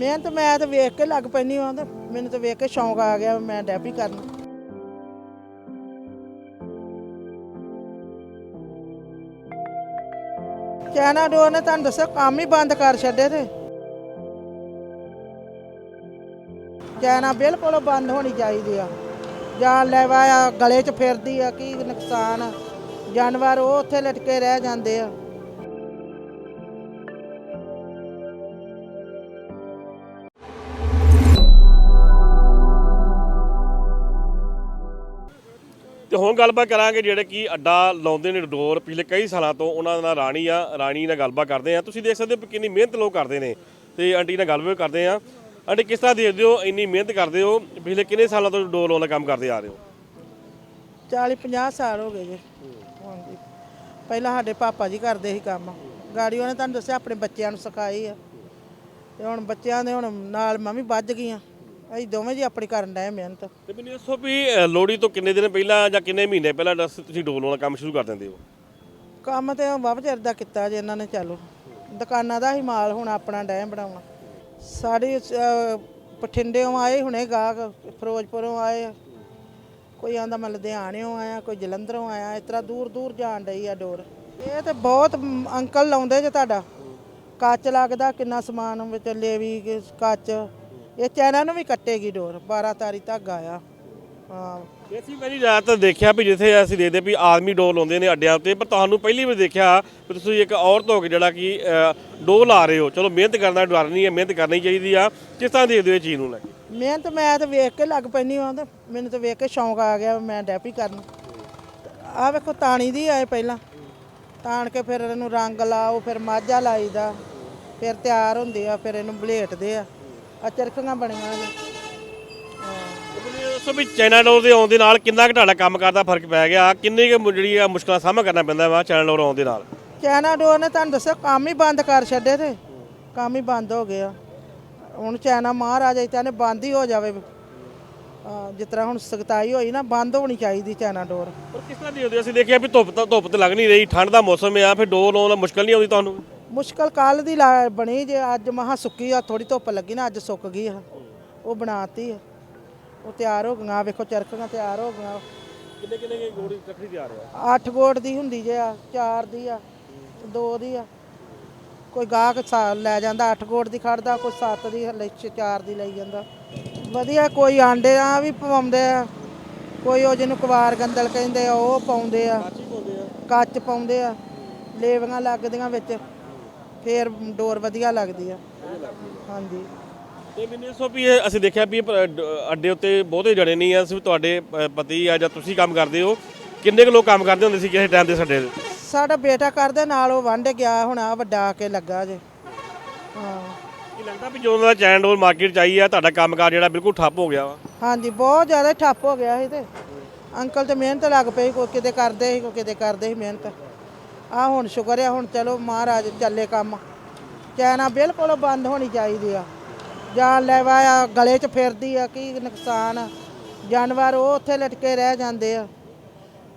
ਮਿਹਨਤ ਮੈਂ ਤਾਂ ਵੇਖ ਕੇ ਲੱਗ ਪੈਣੀ ਹਾਂ ਤੇ ਮੈਨੂੰ ਤਾਂ ਵੇਖ ਕੇ ਸ਼ੌਂਕ ਆ ਗਿਆ ਮੈਂ ਡੈਪੀ ਕਰਨ। ਚਾਈਨਾ ਡੋਰ ਨੇ ਤੁਹਾਨੂੰ ਦੱਸਿਆ, ਕੰਮ ਹੀ ਬੰਦ ਕਰ ਛੱਡੇ ਤੇ। ਚਾਈਨਾ ਬਿਲਕੁਲ ਬੰਦ ਹੋਣੀ ਚਾਹੀਦੀ ਆ। ਜਾਂ ਲੈਵਾ ਆ ਗਲੇ 'ਚ ਫਿਰਦੀ ਆ, ਕੀ ਨੁਕਸਾਨ ਆ। ਜਾਨਵਰ ਉਹ ਉੱਥੇ ਲਟਕੇ ਰਹਿ ਜਾਂਦੇ ਆ। ਤੇ ਹੁਣ ਗੱਲਬਾਤ ਕਰਾਂਗੇ ਜਿਹੜੇ ਕਿ ਅੱਡਾ ਲਾਉਂਦੇ ਨੇ ਡੋਰ। ਪਿਛਲੇ ਕਈ ਸਾਲਾਂ ਤੋਂ ਉਹਨਾਂ ਦਾ ਨਾਂ ਰਾਣੀ ਆ, ਰਾਣੀ ਨਾਲ ਗੱਲਬਾਤ ਕਰਦੇ ਆ। ਤੁਸੀਂ ਦੇਖ ਸਕਦੇ ਹੋ ਕਿੰਨੀ ਮਿਹਨਤ ਲੋਕ ਕਰਦੇ ਨੇ ਤੇ ਆਂਟੀ ਨਾਲ ਗੱਲਬਾਤ ਕਰਦੇ ਆ। ਆਂਟੀ, ਕਿਸ ਤਰ੍ਹਾਂ ਦੇਖਦੇ ਹੋ ਇੰਨੀ ਮਿਹਨਤ ਕਰਦੇ ਹੋ? ਪਿਛਲੇ ਕਿੰਨੇ ਸਾਲਾਂ ਤੋਂ ਡੋਰ ਲਾਉਣ ਦਾ ਕੰਮ ਕਰਦੇ ਆ ਰਹੇ ਹੋ? 40 50 ਸਾਲ ਹੋ ਗਏ ਜੀ। ਹਾਂਜੀ। ਪਹਿਲਾਂ ਸਾਡੇ ਪਾਪਾ ਜੀ ਕਰਦੇ ਸੀ ਕੰਮ। ਗਾੜੀ ਉਹਨੇ ਤੁਹਾਨੂੰ ਦੱਸਿਆ ਆਪਣੇ ਬੱਚਿਆਂ ਨੂੰ ਸਿਖਾਈ ਆ। ਤੇ ਹੁਣ ਬੱਚਿਆਂ ਦੇ ਹੁਣ ਨਾਲ ਮੈਂ ਵੀ ਵੱਜ ਗਈਆਂ ਅਸੀਂ ਦੋਵੇਂ ਜੀ ਆਪਣੀ ਕਰਨ ਡਏ ਮਿਹਨਤ। ਤੇ ਮੈਨੂੰ ਦੱਸੋ ਵੀ ਅ, ਲੋਹੜੀ ਤੋਂ ਕਿੰਨੇ ਦਿਨ ਪਹਿਲਾਂ ਜਾਂ ਕਿੰਨੇ ਮਹੀਨੇ ਪਹਿਲਾਂ ਦੱਸ ਤੁਸੀਂ ਲਾਉਣ ਦਾ ਕੰਮ ਸ਼ੁਰੂ ਕਰ ਦਿੰਦੇ ਹੋ? ਕੰਮ ਤੇ ਬਾਬਾ ਚਿਰ ਦਾ ਕੀਤਾ ਜੇ ਇਹਨਾਂ ਨੇ ਚਾਲੂ। ਦੁਕਾਨਾਂ ਦਾ ਹੀ ਮਾਲ ਹੁਣ ਆਪਣਾ ਡੈ ਬਣਾਉਣਾ। ਸਾਡੇ ਅਹ, ਬਠਿੰਡਿਓਂ ਆਏ ਹੁਣੇ ਗਾਹਕ ਫਿਰੋਜ਼ਪੁਰੋਂ ਆਏ। ਆ। ਕੋਈ ਆਂਦਾ ਮੈਂ ਲੁਧਿਆਣਿਓਂ ਆਇਆ ਕੋਈ ਜਲੰਧਰੋਂ ਆਇਆ ਇਸ ਤਰ੍ਹਾਂ ਦੂਰ ਦੂਰ ਜਾਣ ਡਈ ਆ ਡੋਰ। ਇਹ ਤੇ ਬਹੁਤ ਮ, ਅੰਕਲ ਲਾਉਂਦੇ ਜੇ ਤੁਹਾਡਾ। ਕੱਚ ਲੱਗਦਾ ਕਿੰਨਾ ਸਮਾਨ ਵਿੱਚ ਲੇਵੀ ਕੱਚ। ਇਹ ਚੈਨਾ ਨੂੰ ਵੀ ਕੱਟੇਗੀ ਡੋਰ 12 ਤਾਰੀ ਧਾਗਾ ਆ ਹਾਂ। ਅਸੀਂ ਜੀ ਜ਼ਿਆਦਾਤਰ ਦੇਖਿਆ ਵੀ ਜਿੱਥੇ ਅਸੀਂ ਦੇਖਦੇ ਵੀ ਆਦਮੀ ਡੋਰ ਲਾਉਂਦੇ ਨੇ ਅੱਡਿਆਂ ਉੱਤੇ ਪਰ ਤੁਹਾਨੂੰ ਪਹਿਲੀ ਵਾਰ ਦੇਖਿਆ ਵੀ ਤੁਸੀਂ ਇੱਕ ਔਰਤ ਹੋ ਕੇ ਜਿਹੜਾ ਕਿ ਡੋਰ ਲਾ ਰਹੇ ਹੋ। ਚਲੋ ਮਿਹਨਤ ਕਰਨਾ ਡਰ ਨਹੀਂ ਹੈ ਮਿਹਨਤ ਕਰਨੀ ਚਾਹੀਦੀ ਆ। ਕਿਸ ਤਰ੍ਹਾਂ ਦੇਖਦੇ ਹੋ ਇਹ ਚੀਜ਼ ਨੂੰ ਲੈ ਕੇ? ਮਿਹਨਤ ਮੈਂ ਤਾਂ ਵੇਖ ਕੇ ਲੱਗ ਪੈਣੀ ਹਾਂ ਤੇ ਮੈਨੂੰ ਤਾਂ ਵੇਖ ਕੇ ਸ਼ੌਂਕ ਆ ਗਿਆ ਮੈਂ ਡੈਪੀ ਕਰਨ। ਆ ਵੇਖੋ ਤਾਣੀ ਦੀ ਆਏ ਪਹਿਲਾਂ। ਤਾਣ ਕੇ ਫਿਰ ਇਹਨੂੰ ਰੰਗ ਲਾਓ ਫਿਰ ਮਾਝਾ ਲਾਈਦਾ। ਫਿਰ ਤਿਆਰ ਹੁੰਦੇ ਆ ਫਿਰ ਇਹਨੂੰ ਬਲੇਟਦੇ ਆ। ਆ ਚਰਖੀਆਂ ਬਣੀਆਂ ਨੇ। ਇਹ ਦੱਸੋ ਵੀ ਚਾਈਨਾ ਡੋਰ ਦੇ ਆਉਣ ਦੇ ਨਾਲ ਕਿੰਨਾ ਕੁ ਤੁਹਾਡਾ ਕੰਮ ਕਰਦਾ ਫ਼ਰਕ ਪੈ ਗਿਆ? ਕਿੰਨੀ ਕੁ ਜਿਹੜੀ ਆ ਮੁਸ਼ਕਲਾਂ ਦਾ ਸਾਹਮਣਾ ਕਰਨਾ ਪੈਂਦਾ ਵਾ ਚਾਈਨਾ ਡੋਰ ਆਉਣ ਦੇ ਨਾਲ? ਚਾਈਨਾ ਡੋਰ ਨੇ ਤੁਹਾਨੂੰ ਦੱਸਿਆ ਕੰਮ ਹੀ ਬੰਦ ਕਰ ਛੱਡੇ ਤੇ। ਕੰਮ ਹੀ ਬੰਦ ਹੋ ਗਿਆ। ਹੁਣ ਚਾਈਨਾ ਮਹਾਰਾਜਾ ਇੱਥੇ ਨੇ ਬੰਦ ਹੀ ਹੋ ਜਾਵੇ। ਜਿਸ ਤਰ੍ਹਾਂ ਹੁਣ ਸਖਤਾਈ ਹੋਈ ਨਾ ਬੰਦ ਹੋਣੀ ਚਾਹੀਦੀ ਚਾਈਨਾ ਡੋਰ ਪਰ ਕਿਸ ਤਰ੍ਹਾਂ ਦੇਖਦੇ ਹੋ ਅਸੀਂ ਦੇਖਿਆ ਵੀ ਧੁੱਪ ਤਾਂ ਧੁੱਪ ਤੇ ਲੱਗ ਨਹੀਂ ਰਹੀ ਠੰਡ ਦਾ ਮੌਸਮ ਆ ਫਿਰ ਡੋਰ ਲਾਉਣ ਦਾ ਮੁਸ਼ਕਲ ਨਹੀਂ ਆਉਂਦੀ ਤੁਹਾਨੂੰ? ਮੁਸ਼ਕਲ ਕੱਲ ਦੀ ਲਾ- ਬਣੀ ਜੇ ਅੱਜ ਮਹਾ ਸੁੱਕੀ ਆ ਥੋੜੀ ਧੁੱਪ ਲੱਗੀ ਨਾ ਅੱਜ ਸੁੱਕ ਗਈ ਆ। ਉਹ ਬਣਾਤੀ ਆ। ਉਹ ਤਿਆਰ ਹੋ ਗਈਆਂ ਆਹ ਵੇਖੋ ਚਰਖੀਆਂ ਤਿਆਰ ਹੋ ਗਈਆਂ। ਕਿੰਨੇ ਕਿੰਨੇ ਗੋੜੀ ਚੱਕਰੀ ਤਿਆਰ ਆ? 8 ਗੋੜ ਦੀ ਹੁੰਦੀ ਜੇ ਆ 4 ਦੀ ਆ 2 ਦੀ ਆ। ਕੋਈ ਗਾਹਕ ਸਾ- ਲੈ ਜਾਂਦਾ 8 ਗੋੜ ਦੀ ਖੜਦਾ ਕੋਈ 7 ਦੀ ਹਲੇ 4 ਦੀ ਲਈ ਜਾਂਦਾ। ਵਧੀਆ ਕੋਈ ਆਂਡੇ ਆ ਵੀ ਪਵਾਉਂਦੇ ਆ। ਕੋਈ ਉਹ ਜਿਹਨੂੰ ਕੁਵਾਰ ਗੰਦਲ ਕਹਿੰਦੇ ਆ ਉਹ ਪਾਉਂਦੇ ਆ। ਕੱਚ ਪਾਉਂਦੇ ਆ। ਲੇਵੀਆਂ ਲੱਗਦੀਆਂ ਵਿੱਚ। ਫੇਰ ਡੋਰ ਵਧੀਆ ਲੱਗਦੀ ਆ। ਹਾਂਜੀ। ਤੇ ਮੈਨੂੰ ਦੱਸੋ ਵੀ ਇਹ ਅਸੀਂ ਦੇਖਿਆ ਵੀ ਇਹ ਪ- ਡ- ਅੱਡੇ ਉੱਤੇ ਬਹੁਤੇ ਜਣੇ ਨਹੀਂ ਆ ਸਿਰਫ ਤੁਹਾਡੇ ਅ, ਪਤੀ ਆ ਜਾਂ ਤੁਸੀਂ ਕੰਮ ਕਰਦੇ ਹੋ? ਕਿੰਨੇ ਕੁ ਲੋਕ ਕੰਮ ਕਰਦੇ ਹੁੰਦੇ ਸੀ ਕਿਸੇ ਟਾਈਮ ਦੇ ਸਾਡੇ? ਸਾਡਾ ਬੇਟਾ ਕਰਦੇ ਨਾਲ ਉਹ ਵਾਂਢੇ ਗਿਆ ਹੁਣ ਆ ਵੱਡਾ ਆ ਕੇ ਲੱਗਾ ਜੇ। ਹਾਂ। ਕੀ ਲੱਗਦਾ ਵੀ ਜਦੋਂ ਦਾ ਚੈਨ ਡੋਰ ਮਾਰਕੀਟ ਚ ਆਈ ਆ ਤੁਹਾਡਾ ਕੰਮਕਾਰ ਜਿਹੜਾ ਬਿਲਕੁਲ ਠੱਪ ਹੋ ਗਿਆ ਵਾ? ਹਾਂਜੀ ਬਹੁਤ ਜ਼ਿਆਦਾ ਠੱਪ ਹੋ ਗਿਆ ਸੀ ਤੇ। ਅੰਕਲ ਤੇ ਮਿਹਨਤ ਲੱਗ ਪਈ ਕੋਈ ਕਿਤੇ ਕਰਦੇ ਸੀ ਕੋਈ ਕਿਤੇ ਕਰਦੇ ਸੀ ਮਿਹਨਤ। ਆ ਹੁਣ ਸ਼ੁਕਰ ਆ ਹੁਣ ਚਲੋ ਮਹਾਰਾਜ ਚੱਲੇ ਕੰਮ। ਚਾਈਨਾ ਬਿਲਕੁਲ ਬੰਦ ਹੋਣੀ ਚਾਹੀਦੀ ਆ। ਜਾਨ ਲੈਵਾ ਆ ਗਲੇ 'ਚ ਫਿਰਦੀ ਆ ਕੀ ਨੁਕਸਾਨ ਆ। ਜਾਨਵਰ ਉਹ ਉੱਥੇ ਲਟਕੇ ਰਹਿ ਜਾਂਦੇ ਆ।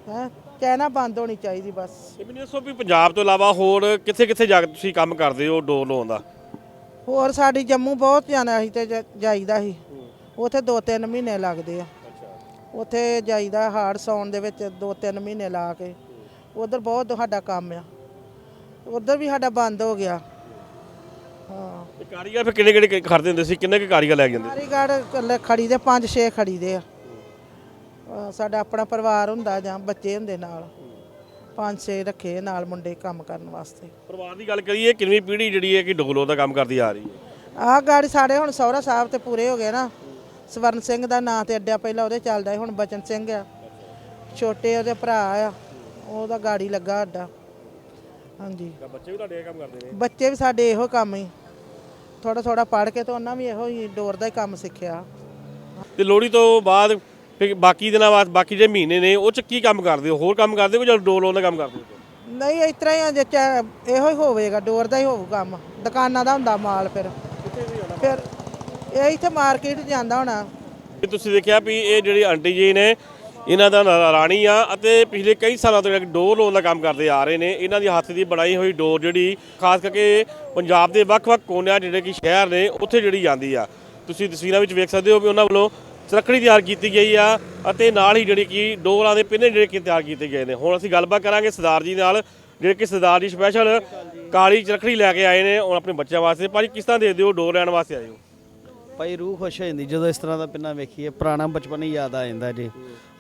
ਹੈ ਚਾਈਨਾ ਬੰਦ ਹੋਣੀ ਚਾਹੀਦੀ ਬਸ। ਤੇ ਮੈਨੂੰ ਦੱਸੋ ਵੀ ਪੰਜਾਬ ਤੋਂ ਇਲਾਵਾ ਹੋਰ ਕਿੱਥੇ ਕਿੱਥੇ ਜਾ ਕੇ ਤੁਸੀਂ ਕੰਮ ਕਰਦੇ ਹੋ ਡੋਰ ਲਾਉਣ ਦਾ? ਹੋਰ ਸਾਡੀ ਜੰਮੂ ਬਹੁਤ ਜਾਣਾ ਸੀ ਤੇ ਜ- ਜਾਈਦਾ ਸੀ। ਉੱਥੇ 2-3 ਮਹੀਨੇ ਲੱਗਦੇ ਆ। ਉੱਥੇ ਜਾਈਦਾ ਹਾੜ ਸੌਣ ਦੇ ਵਿੱਚ 2-3 ਮਹੀਨੇ ਲਾ ਕੇ। ਉਧਰ ਬਹੁਤ ਸਾਡਾ ਕੰਮ ਆ। ਉਧਰ ਵੀ ਸਾਡਾ ਬੰਦ ਹੋ ਗਿਆ। ਹਾਂ। ਤੇ ਕਾਰੀਗਰ ਫਿਰ ਕਿਹੜੇ ਕਿਹੜੇ ਖੜਦੇ ਹੁੰਦੇ ਸੀ? ਕਿੰਨੇ ਕੁ ਕਾਰੀਗਰ ਲੈ ਕੇ ਜਾਂਦੇ ਕਾਰੀਗਰ ਖੜੀ ਦੇ 5-6 ਖੜੀ ਦੇ ਆ। ਅਹ ਸਾਡਾ ਆਪਣਾ ਪਰਿਵਾਰ ਹੁੰਦਾ ਜਾਂ ਬੱਚੇ ਹੁੰਦੇ ਨਾਲ। 5-6 ਰੱਖੇ ਨਾਲ ਮੁੰਡੇ ਕੰਮ ਕਰਨ ਵਾਸਤੇ। ਪਰਿਵਾਰ ਦੀ ਗੱਲ ਕਰੀਏ ਕਿੰਨੀ ਪੀੜ੍ਹੀ ਜਿਹੜੀ ਹੈ ਕਿ ਡੋਰ ਦਾ ਕੰਮ ਕਰਦੀ ਆ ਰਹੀ ਹੈ? ਆਹ ਗਾੜੀ ਸਾਡੇ ਹੁਣ ਸਹੁਰਾ ਸਾਹਿਬ ਤੇ ਪੂਰੇ ਹੋ ਗਏ ਨਾ। ਸਵਰਨ ਸਿੰਘ ਦਾ ਨਾਂ ਤੇ ਅੱਡਿਆ ਪਹਿਲਾਂ ਉਹਦੇ ਚੱਲਦਾ ਸੀ ਹੁਣ ਬਚਨ ਸਿੰਘ ਆ। ਛੋਟੇ ਉਹਦੇ ਭਰਾ ਆ। ਉਹਦਾ ਗਾੜੀ ਲੱਗਾ ਅੱਡਾ ਹਾਂਜੀ। ਬੱਚੇ ਵੀ ਤੁਹਾਡੇ ਇਹ ਕੰਮ ਕਰਦੇ ਨੇ? ਬੱਚੇ ਵੀ ਸਾਡੇ ਇਹੋ ਕੰਮ ਹੀ। ਥੋੜਾ ਥੋੜਾ ਪੜ੍ਹ ਕੇ ਤਾਂ ਉਹਨਾਂ ਵੀ ਇਹੋ ਹੀ ਡੋਰ ਦਾ ਹੀ ਕੰਮ ਸਿੱਖਿਆ। ਤੇ ਲੋਹੜੀ ਤੋਂ ਬਾਅਦ ਫਿਰ ਬਾਕੀ ਦਿਨਾਂ ਬਾਅਦ ਬਾਕੀ ਜੇ ਮਹੀਨੇ ਨੇ ਉਹ ਚ ਕੀ ਕੰਮ ਕਰਦੇ ਹੋ? ਹੋਰ ਕੰਮ ਕਰਦੇ ਹੋ ਜਾਂ ਡੋਰ ਲਾਉਣ ਦਾ ਕੰਮ ਕਰਦੇ ਹੋ? ਨਹੀਂ ਇਸ ਤਰ੍ਹਾਂ ਹੀ ਆ ਜੇ ਚਾ- ਇਹੋ ਹੀ ਹੋਵੇਗਾ ਡੋਰ ਦਾ ਹੀ ਹੋਊ ਕੰਮ। ਦੁਕਾਨਾਂ ਦਾ ਹੁੰਦਾ ਮਾਲ ਫਿਰ। ਫਿਰ ਇਹ ਇੱਥੇ ਮਾਰਕੀਟ ਜਾਂਦਾ ਹੋਣਾ। ਤੁਸੀਂ ਦੇਖਿਆ ਵੀ ਇਹ ਜਿਹੜੀ ਆਂਟੀ ਜੀ ਨੇ ਇਹਨਾਂ ਦਾ ਨਾਂ ਰਾਣੀ ਆ ਅਤੇ ਪਿਛਲੇ ਕਈ ਸਾਲਾਂ ਤੋਂ ਡੋਰ ਲਾਉਣ ਦਾ ਕੰਮ ਕਰਦੇ ਆ ਰਹੇ ਨੇ, ਇਹਨਾਂ ਦੀ ਹੱਥ ਦੀ ਬਣਾਈ ਹੋਈ ਡੋਰ ਜਿਹੜੀ ਖਾਸ ਕਰਕੇ ਪੰਜਾਬ ਦੇ ਵੱਖ-ਵੱਖ ਕੋਨਿਆਂ ਜਿਹੜੇ ਕਿ ਸ਼ਹਿਰ ਨੇ, ਉੱਥੇ ਜਿਹੜੀ ਜਾਂਦੀ ਆ। ਤੁਸੀਂ ਤਸਵੀਰਾਂ ਵਿੱਚ ਵੇਖ ਸਕਦੇ ਹੋ ਵੀ ਉਹਨਾਂ ਵੱਲੋਂ ਸਰਕੜੀ ਤਿਆਰ ਕੀਤੀ ਗਈ ਆ ਅਤੇ ਨਾਲ ਹੀ ਜਿਹੜੀ ਕਿ ਡੋਰਾਂ ਦੇ ਪਿੰਨੇ ਜਿਹੜੇ ਕਿ ਤਿਆਰ ਕੀਤੇ ਗਏ ਨੇ। ਹੁਣ ਅਸੀਂ ਗੱਲਬਾਤ ਕਰਾਂਗੇ ਸਰਦਾਰ ਜੀ ਨਾਲ, ਜਿਹੜੇ ਕਿ ਸਰਦਾਰ ਜੀ ਸਪੈਸ਼ਲ ਕਾਲੀ ਚਰਖੜੀ ਲੈ ਕੇ ਆਏ ਨੇ ਉਹ ਆਪਣੇ ਬੱਚਿਆਂ ਵਾਸਤੇ। ਭਾਜੀ, ਕਿਸ ਤਰ੍ਹਾਂ ਦੇ ਦਿਓ ਡੋਰ ਲੈਣ ਵਾਸਤੇ ਆਏ ਹੋ? ਭਾਈ, ਰੂਹ ਖੁਸ਼ ਹੋ ਜਾਂਦੀ ਜਦੋਂ ਇਸ ਤਰ੍ਹਾਂ ਦਾ ਪਿੰਨਾ ਵੇਖੀਏ। ਪੁਰਾਣਾ ਬਚਪਨ ਹੀ ਯਾਦ ਆ ਜਾਂਦਾ ਜੀ।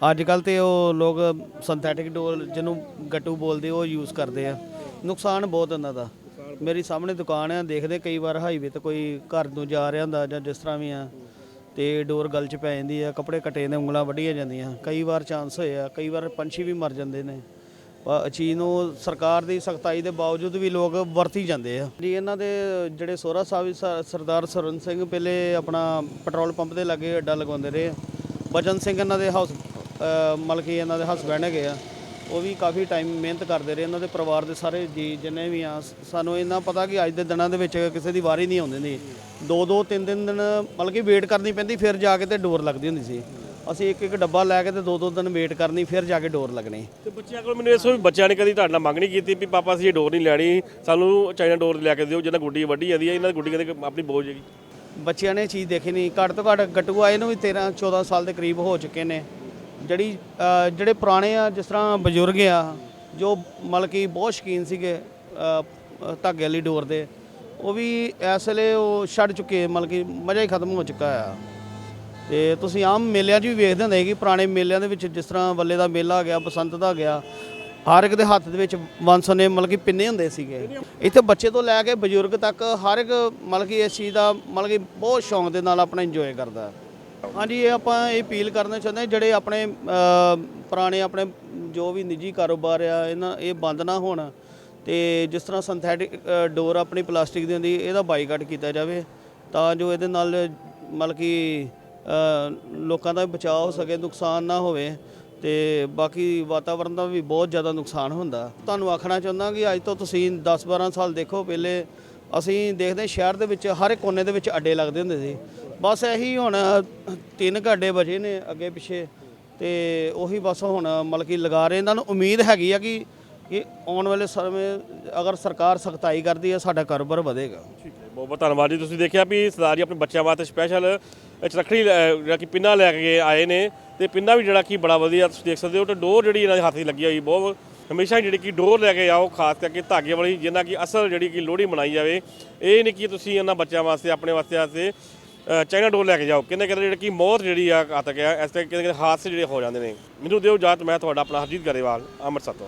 ਅੱਜ ਕੱਲ ਤੇ ਉਹ ਲੋਕ ਸਿੰਥੈਟਿਕ ਡੋਲ ਜਿਹਨੂੰ ਗੱਟੂ ਬੋਲਦੇ ਉਹ ਯੂਜ਼ ਕਰਦੇ ਆ। ਨੁਕਸਾਨ ਬਹੁਤ ਇਹਨਾਂ ਦਾ। ਮੇਰੀ ਸਾਹਮਣੇ ਦੁਕਾਨ ਆ, ਦੇਖਦੇ ਕਈ ਵਾਰ ਹਾਈਵੇ ਤੇ ਕੋਈ ਘਰ ਨੂੰ ਜਾ ਰਿਹਾ ਹੁੰਦਾ ਜਾਂ ਜਿਸ ਤਰ੍ਹਾਂ ਵੀ ਆ, ਤੇ ਡੋਰ ਗਲ ਚ ਪੈ ਜਾਂਦੀ ਆ, ਕੱਪੜੇ ਕਟੇ ਨੇ ਉਂਗਲਾਂ ਵੱਢੀਆਂ ਜਾਂਦੀਆਂ। ਕਈ ਵਾਰ ਚਾਂਸ ਹੋਏ ਆ, ਕਈ ਵਾਰ ਪੰਛੀ ਵੀ ਮਰ ਜਾਂਦੇ ਨੇ। ਚੀਜ਼ ਨੂੰ ਸਰਕਾਰ ਦੀ ਸਖਤਾਈ ਦੇ ਬਾਵਜੂਦ ਵੀ ਲੋਕ ਵਰਤੀ ਜਾਂਦੇ ਆ। ਜੀ, ਇਹਨਾਂ ਦੇ ਜਿਹੜੇ ਸੋਹਰਾ ਸਾਹਿਬ ਸਰਦਾਰ ਸਰਨ ਸਿੰਘ, ਪਹਿਲੇ ਆਪਣਾ ਪੈਟਰੋਲ ਪੰਪ ਦੇ ਲਾਗੇ ਅੱਡਾ ਲਗਾਉਂਦੇ ਰਹੇ ਆ। ਬਚਨ ਸਿੰਘ ਇਹਨਾਂ ਦੇ ਹਾਊਸ ਮਤਲਬ ਕਿ ਇਹਨਾਂ ਦੇ ਹਸਬੈਂਡ ਹੈਗੇ ਆ ਉਹ ਵੀ ਕਾਫੀ ਟਾਈਮ ਮਿਹਨਤ ਕਰਦੇ ਰਹੇ ਇਹਨਾਂ ਦੇ ਪਰਿਵਾਰ ਦੇ ਸਾਰੇ ਜੀ ਜਿੰਨੇ ਵੀ ਆ ਸਾਨੂੰ ਇਹਨਾਂ ਪਤਾ ਕਿ ਅੱਜ ਦੇ ਦਿਨਾਂ ਦੇ ਵਿੱਚ ਕਿਸੇ ਦੀ ਵਾਰੀ ਨਹੀਂ ਆਉਂਦੀ ਨਹੀਂ ਦੋ ਦੋ ਤਿੰਨ ਤਿੰਨ ਦਿਨ ਮਤਲਬ ਕਿ ਵੇਟ ਕਰਨੀ ਪੈਂਦੀ ਫਿਰ ਜਾ ਕੇ ਤੇ ਡੋਰ ਲੱਗਦੀ ਹੁੰਦੀ ਸੀ। ਅਸੀਂ ਇੱਕ ਇੱਕ ਡੱਬਾ ਲੈ ਕੇ ਤੇ ਦੋ ਦੋ ਦਿਨ ਵੇਟ ਕਰਨੀ ਫਿਰ ਜਾ ਕੇ ਡੋਰ ਲੱਗਣੀ। ਤੇ ਬੱਚਿਆਂ ਕੋਲ ਮੈਨੂੰ ਇਸ ਵੀ ਬੱਚਿਆਂ ਨੇ ਕਦੀ ਤੁਹਾਡੇ ਨਾਲ ਮੰਗ ਨਹੀਂ ਕੀਤੀ ਵੀ ਪਾਪਾ ਅਸੀਂ ਇਹ ਡੋਰ ਨਹੀਂ ਲੈਣੀ ਸਾਨੂੰ ਚਾਈਨਾ ਡੋਰ ਲੈ ਕੇ ਦਿਓ ਜਿਹਨਾਂ ਗੁੱਡੀ ਵੱਡੀ ਜਾਂਦੀ ਹੈ ਇਹਨਾਂ ਦੀ ਗੁੱਡੀ ਕਹਿੰਦੇ ਕਿ ਆਪਣੀ ਬੋਝ ਹੈਗੀ। ਬੱਚਿਆਂ ਨੇ ਇਹ ਚੀਜ਼ ਦੇਖੀ ਨਹੀਂ ਘੱਟ ਤੋਂ ਘੱਟ ਗੱਟੂ ਆਏ ਨੂੰ ਵੀ 13 14 ਸਾਲ ਦੇ ਕਰੀਬ ਹੋ ਚੁੱਕੇ ਨੇ। ਜਿਹੜੀ ਅ, ਜਿਹੜੇ ਪੁਰਾਣੇ ਆ ਜਿਸ ਤਰ੍ਹਾਂ ਬਜ਼ੁਰਗ ਆ ਜੋ ਮਤਲਬ ਕਿ ਬਹੁਤ ਸ਼ੌਕੀਨ ਸੀਗੇ ਅ, ਅ, ਧਾਗੇ ਵਾਲੀ ਡੋਰ ਦੇ ਉਹ ਵੀ ਇਸ ਵੇਲੇ ਉਹ ਛੱਡ ਚੁੱਕੇ ਮਤਲਬ ਕਿ ਮਜ਼ਾ ਹੀ ਖਤਮ ਹੋ ਚੁੱਕਾ ਆ। ਤੇ ਤੁਸੀਂ ਆਮ ਮੇਲਿਆਂ 'ਚ ਵੀ ਵੇਖਦੇ ਹੁੰਦੇ ਕਿ ਪੁਰਾਣੇ ਮੇਲਿਆਂ ਦੇ ਵਿੱਚ ਜਿਸ ਤਰ੍ਹਾਂ ਵੱਲੇ ਦਾ ਮੇਲਾ ਆ ਗਿਆ ਬਸੰਤ ਦਾ ਗਿਆ ਹਰ ਇੱਕ ਦੇ ਹੱਥ ਦੇ ਵਿੱਚ ਵੰਸਨੇ ਮਤਲਬ ਕਿ ਪਿੰਨੇ ਹੁੰਦੇ ਸੀਗੇ। ਇੱਥੇ ਬੱਚੇ ਤੋਂ ਲੈ ਕੇ ਬਜ਼ੁਰਗ ਤੱਕ ਹਰ ਇੱਕ ਮਤਲਬ ਕਿ ਇਸ ਚੀਜ਼ ਦਾ ਮਤਲਬ ਕਿ ਬਹੁਤ ਸ਼ੌਂਕ ਦੇ ਨਾਲ ਆਪਣਾ ਇੰਜੋਏ ਕਰਦਾ। ਹਾਂਜੀ, ਇਹ ਆਪਾਂ ਇਹ ਅਪੀਲ ਕਰਨਾ ਚਾਹੁੰਦੇ ਹਾਂ, ਜਿਹੜੇ ਆਪਣੇ ਪੁਰਾਣੇ ਆਪਣੇ ਜੋ ਵੀ ਨਿੱਜੀ ਕਾਰੋਬਾਰ ਆ, ਇਹਨਾਂ, ਇਹ ਬੰਦ ਨਾ ਹੋਣ ਤੇ ਜਿਸ ਤਰ੍ਹਾਂ ਸਿੰਥੈਟਿਕ ਡੋਰ ਆਪਣੀ ਪਲਾਸਟਿਕ ਦੀ ਹੁੰਦੀ, ਇਹਦਾ ਬਾਈਕਾਟ ਕੀਤਾ ਜਾਵੇ ਤਾਂ ਜੋ ਇਹਦੇ ਨਾਲ ਮਤਲਬ ਕਿ ਲੋਕਾਂ ਦਾ ਬਚਾਅ ਹੋ ਸਕੇ, ਨੁਕਸਾਨ ਨਾ ਹੋਵੇ ਤੇ ਬਾਕੀ ਵਾਤਾਵਰਣ ਦਾ ਵੀ ਬਹੁਤ ਜ਼ਿਆਦਾ ਨੁਕਸਾਨ ਹੁੰਦਾ। ਤੁਹਾਨੂੰ ਆਖਣਾ ਚਾਹੁੰਦਾ ਕਿ ਅੱਜ ਤੋਂ ਤੁਸੀਂ 10-12 ਸਾਲ ਦੇਖੋ, ਪਹਿਲੇ ਅਸੀਂ ਦੇਖਦੇ ਸ਼ਹਿਰ ਦੇ ਵਿੱਚ ਹਰ ਇੱਕ ਕੋਨੇ ਦੇ ਵਿੱਚ ਅੱਡੇ ਲੱਗਦੇ ਹੁੰਦੇ ਸੀ। ਬਸ ਇਹੀ ਹੁਣ ਤਿੰਨ ਕੁ ਅੱਡੇ ਬਚੇ ਨੇ ਅੱਗੇ ਪਿੱਛੇ ਤੇ ਉਹੀ ਬਸ ਹੁਣ ਮਤਲਬ ਕਿ ਲਗਾ ਰਹੇ। ਇਹਨਾਂ ਨੂੰ ਉਮੀਦ ਹੈਗੀ ਆ ਕਿ ਕਿ ਆਉਣ ਵਾਲੇ ਸਮੇਂ ਅਗਰ ਸਰਕਾਰ ਸਖਤਾਈ ਕਰਦੀ ਹੈ, ਸਾਡਾ ਕਾਰੋਬਾਰ ਵਧੇਗਾ। ਠੀਕ ਹੈ ਬਹੁਤ ਬਹੁਤ ਧੰਨਵਾਦ ਜੀ। ਤੁਸੀਂ ਦੇਖਿਆ ਵੀ ਸਰਦਾਰ ਜੀ ਆਪਣੇ ਬੱਚਿਆਂ ਵਾਸਤੇ ਸਪੈਸ਼ਲ ਚਰਖੜੀ ਜਿਹੜਾ ਕਿ ਪਿੰਨਾ ਲੈ ਕੇ ਆਏ ਨੇ ਤੇ ਪਿੰਨਾ ਵੀ ਜਿਹੜਾ ਕਿ ਬੜਾ ਵਧੀਆ ਤੁਸੀਂ ਦੇਖ ਸਕਦੇ ਹੋ ਤੇ ਡੋਰ ਜਿਹੜੀ ਇਹਨਾਂ ਦੇ ਹੱਥ 'ਚ ਲੱਗੀ ਹੋਈ, ਬਹੁਤ ਹਮੇਸ਼ਾ ਜਿਹੜੀ ਕਿ ਡੋਰ ਲੈ ਕੇ ਆਓ ਖਾਸ ਕਰਕੇ ਧਾਗੇ ਵਾਲੀ ਜਿੰਨਾ ਕਿ ਅਸਲ ਜਿਹੜੀ ਕਿ ਲੋਹੜੀ ਮਨਾਈ ਜਾਵੇ। ਇਹ ਨਹੀਂ ਕਿ ਤੁਸੀਂ ਇਹਨਾਂ ਬੱਚਿਆਂ ਵਾਸਤੇ ਆਪਣੇ ਵਾਸਤੇ ਵਾਸਤੇ ਅ, ਚਾਈਨਾ ਡੋਰ ਲੈ ਕੇ ਜਾਓ। ਕਿੰਨੇ ਕਹਿੰਦੇ ਜਿਹੜੀ ਕਿ ਮੌਤ ਜਿਹੜੀ ਆ ਘਾਤਕ ਆ ਇਸ ਤਰ੍ਹਾਂ ਕਿੰਨੇ ਹਾਦਸੇ ਜਿਹੜੇ ਹੋ ਜਾਂਦੇ ਨੇ। ਮੈਨੂੰ ਦਿਓ ਜਾਤ ਮੈਂ ਤੁਹਾਡਾ ਆਪਣਾ ਹਰਜੀਤ ਗਰੇਵਾਲ ਅੰਮ੍ਰਿਤਸਰ ਤੋਂ।